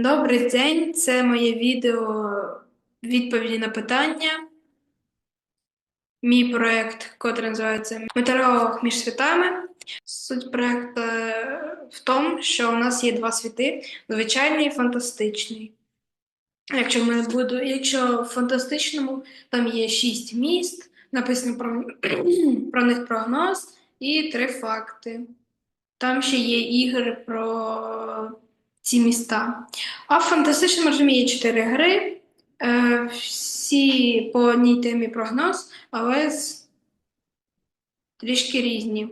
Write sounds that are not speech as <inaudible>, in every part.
Добрий день, це моє відео відповіді на питання. Мій проєкт, який називається Метеоролог між світами. Суть проєкту е, в тому, що у нас є два світи: звичайний і фантастичний. Якщо ми буду, якщо в фантастичному там є шість міст, написано про, <clears throat> про них прогноз і три факти. Там ще є ігри про ці міста. А в фантастичному режимі є чотири гри, е, всі по одній темі прогноз, але з- трішки різні.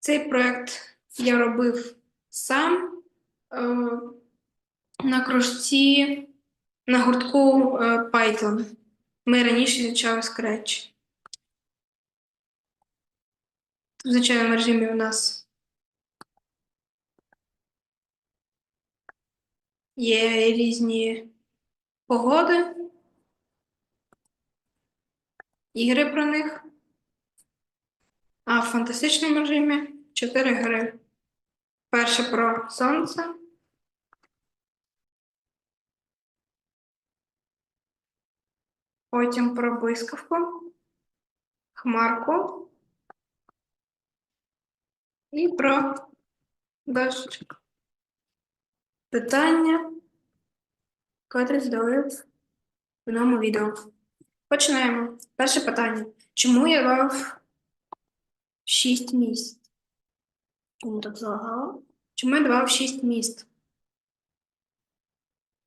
Цей проект я робив сам е, на кружці на гуртку е, Python. Ми раніше вивчали Scratch. В звичайному режимі у нас є різні погоди, ігри про них. А в фантастичному режимі чотири гри. Перша про сонце. Потім про блискавку, хмарку і про дощ. Питання, котре здали в одному відео. Починаємо. Перше питання. Чому я дав 6 місць? Чому так залагало? Чому я давав 6 міст?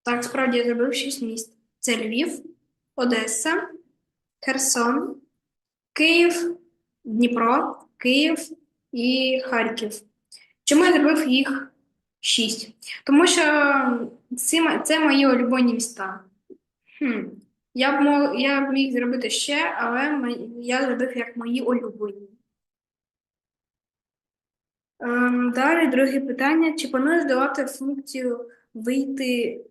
Так, справді я зробив 6 міст. Це Львів, Одеса, Херсон, Київ, Дніпро, Київ і Харків. Чому я зробив їх 6? Тому що м- це мої улюблені міста. Хм. Я б мог, я б міг зробити ще, але я зробив як мої улюблені. Ем, далі друге питання. Чи плануєш давати функцію вийти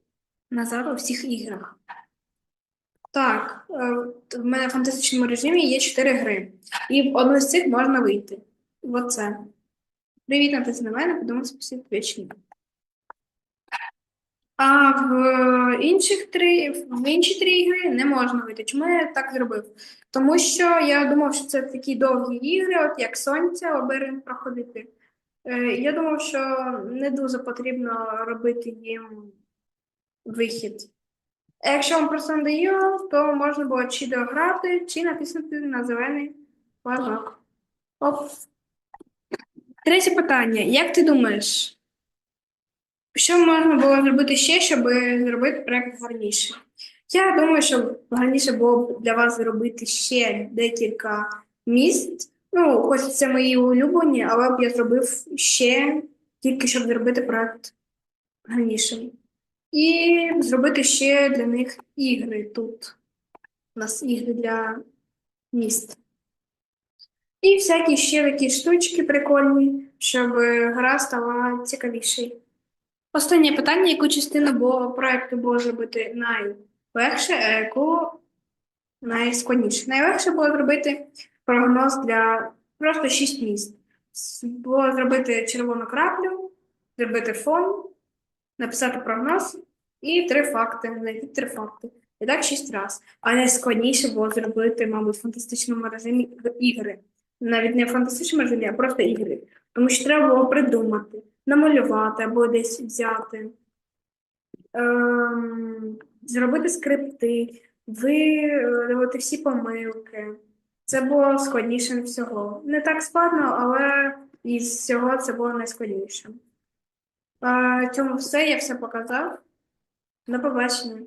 назад у всіх іграх? Так, е, в мене в фантастичному режимі є 4 гри, і в одну з цих можна вийти. Оце. Привіт, натисни на мене, подумай спасибо вічні. А в інших три, в інші три ігри не можна вийти. Чому я так зробив? Тому що я думав, що це такі довгі ігри, от як Сонця, лабіринт проходити. Е, Я думав, що не дуже потрібно робити їм вихід. А якщо вам просто надоїло, то можна було чи дограти, чи натиснути на зелений флажок. Оп. Третє питання. Як ти думаєш, що можна було зробити ще, щоб зробити проект гарніше? Я думаю, що гарніше було б для вас зробити ще декілька міст. Ну, хоч це мої улюблені, але б я зробив ще тільки щоб зробити проект гарнішим. І зробити ще для них ігри тут. У нас ігри для міст. І всякі ще такі штучки прикольні, щоб гра стала цікавішою. Останнє питання, яку частину було, проекту було зробити найлегше, а яку найскладніше. Найлегше було зробити прогноз для просто 6 міст. Було зробити червону краплю, зробити фон, написати прогноз і три факти, знайти три факти. І так шість разів. А найскладніше було зробити, мабуть, в фантастичному режимі ігри. Навіть не в фантастичному режимі, а просто ігри. Тому що треба було придумати, намалювати або десь взяти, ем, зробити скрипти, виявити всі помилки. Це було складніше всього. Не так складно, але із всього це було найскладніше. А, цьому все, я все показав. До побачення.